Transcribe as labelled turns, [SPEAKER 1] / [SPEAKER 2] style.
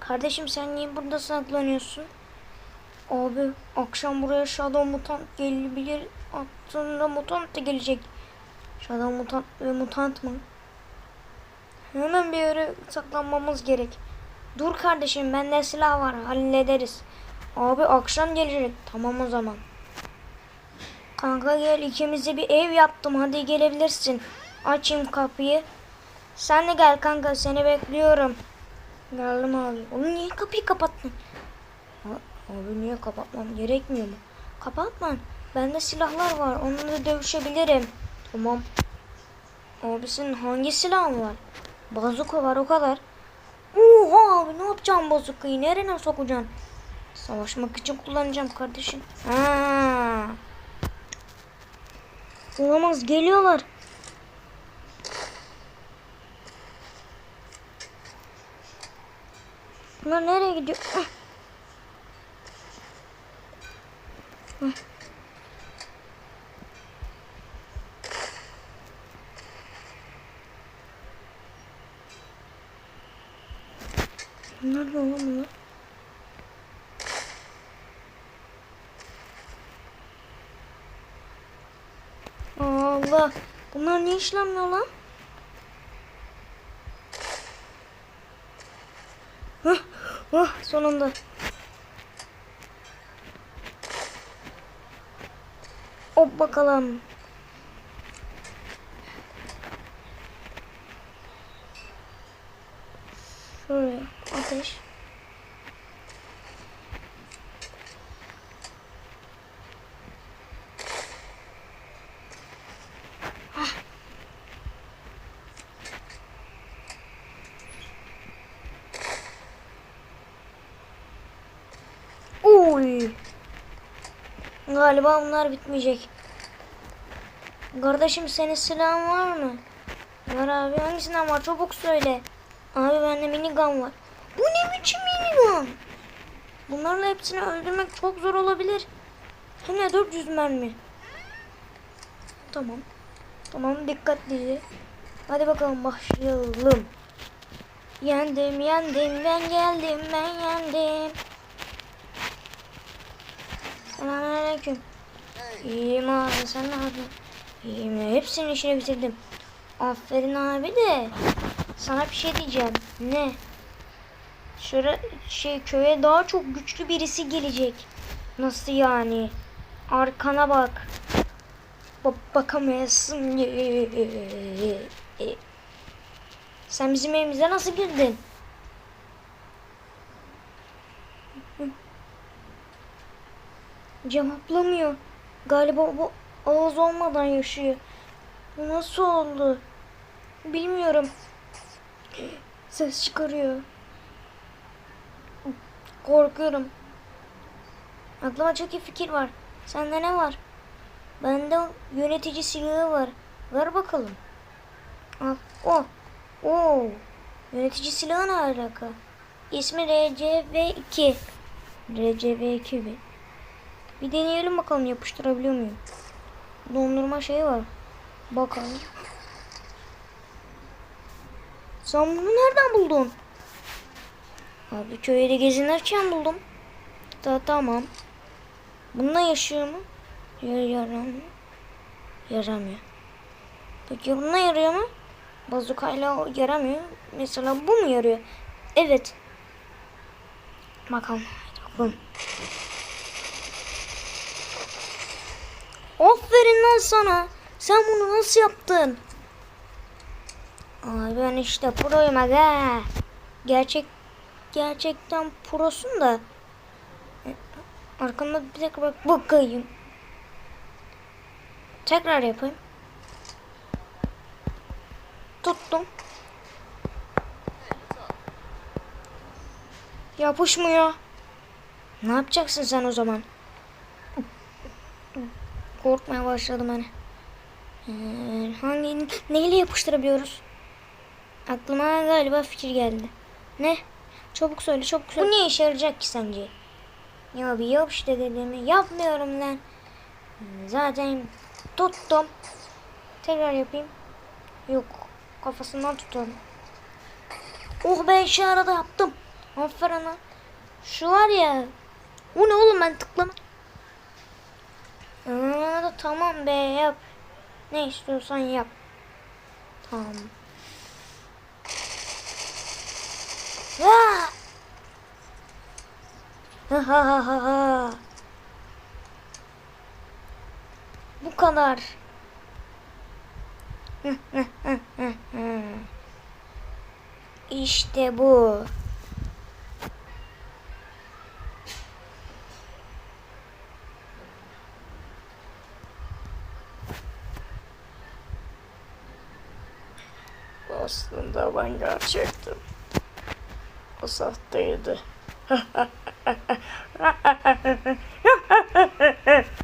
[SPEAKER 1] Kardeşim sen niye burada saklanıyorsun? Abi akşam buraya Shadow Mutant gelebilir. Aslında Mutant da gelecek. Shadow Mutant ve Mutant mı? Hemen bir yere saklanmamız gerek. Dur kardeşim bende silah var hallederiz. Abi akşam gelecek. Tamam o zaman. Kanka gel ikimize bir ev yaptım hadi gelebilirsin. Açayım kapıyı. Sen de gel kanka seni bekliyorum. Geldim abi. Oğlum niye kapıyı kapattın? Abi niye kapatmam gerekmiyor mu? Kapatma. Bende silahlar var. Onunla dövüşebilirim. Tamam. Abi senin hangi silahın var? Bazuka var o kadar. Oha abi ne yapacağım bazukayı? Nereye sokacaksın? Savaşmak için kullanacağım kardeşim. Ha. Olamaz geliyorlar. Bunlar nereye gidiyor? Ah. Ah. Bunlar ne oğlum bunlar? Allah. Bunlar ne işlemliyor lan? Hah, oh, sonunda. Hop bakalım. Galiba bunlar bitmeyecek. Kardeşim senin silahın var mı? Var abi hangisinden var çabuk söyle. Abi bende minigun var. Bu ne biçim minigun? Bunlarla hepsini öldürmek çok zor olabilir. Hem de 400 mermi. Tamam. Tamam dikkatli. Hadi bakalım başlayalım. Yendim yendim ben geldim ben yendim. Selamünaleyküm. İyiyim abi sen ne yapıyorsun? İyiyim hepsinin işini bitirdim. Aferin abi de sana bir şey diyeceğim. Ne? Şöyle şey köye daha çok güçlü birisi gelecek. Nasıl yani? Arkana bak. Bak bakamıyorsun. Sen bizim evimize nasıl girdin? Cevaplamıyor. Galiba bu ağız olmadan yaşıyor. Bu nasıl oldu? Bilmiyorum. Ses çıkarıyor. Korkuyorum. Aklıma çok iyi fikir var. Sende ne var? Bende yönetici silahı var. Ver bakalım. Al. O. Oo. Yönetici silahı ne alaka? İsmi RCV2. RCV2 mi? Bir deneyelim bakalım yapıştırabiliyor muyum? Dondurma şeyi var. Bakalım. Sen bunu nereden buldun? Abi köyde gezinirken buldum. Da tamam. Bununla yaşıyor mu? Yar yaramıyor. Yaramıyor. Peki bununla yarıyor mu? Bazukayla yaramıyor. Mesela bu mu yarıyor? Evet. Bakalım. Hadi bakalım. Aferin lan sana. Sen bunu nasıl yaptın? Ay ben işte proyum aga. Gerçek gerçekten prosun da. Arkamda bir dakika bak bakayım. Tekrar yapayım. Tuttum. Yapışmıyor. Ne yapacaksın sen o zaman? Korkmaya başladım hani. Ee, hangi neyle yapıştırabiliyoruz? Aklıma galiba fikir geldi. Ne? Çabuk söyle, çabuk söyle. Bu ne işe yarayacak ki sence? Ya bir yap işte dediğimi. Yapmıyorum lan. Zaten tuttum. Tekrar yapayım. Yok. Kafasından tutalım. Oh be işe arada yaptım. Aferin lan. Şu var ya. O ne oğlum ben tıklama. Aa, tamam be yap. Ne istiyorsan yap. Tamam. Ha ha ha ha ha. Bu kadar. İşte bu.
[SPEAKER 2] Aslında ben gerçektim. O sahteydi.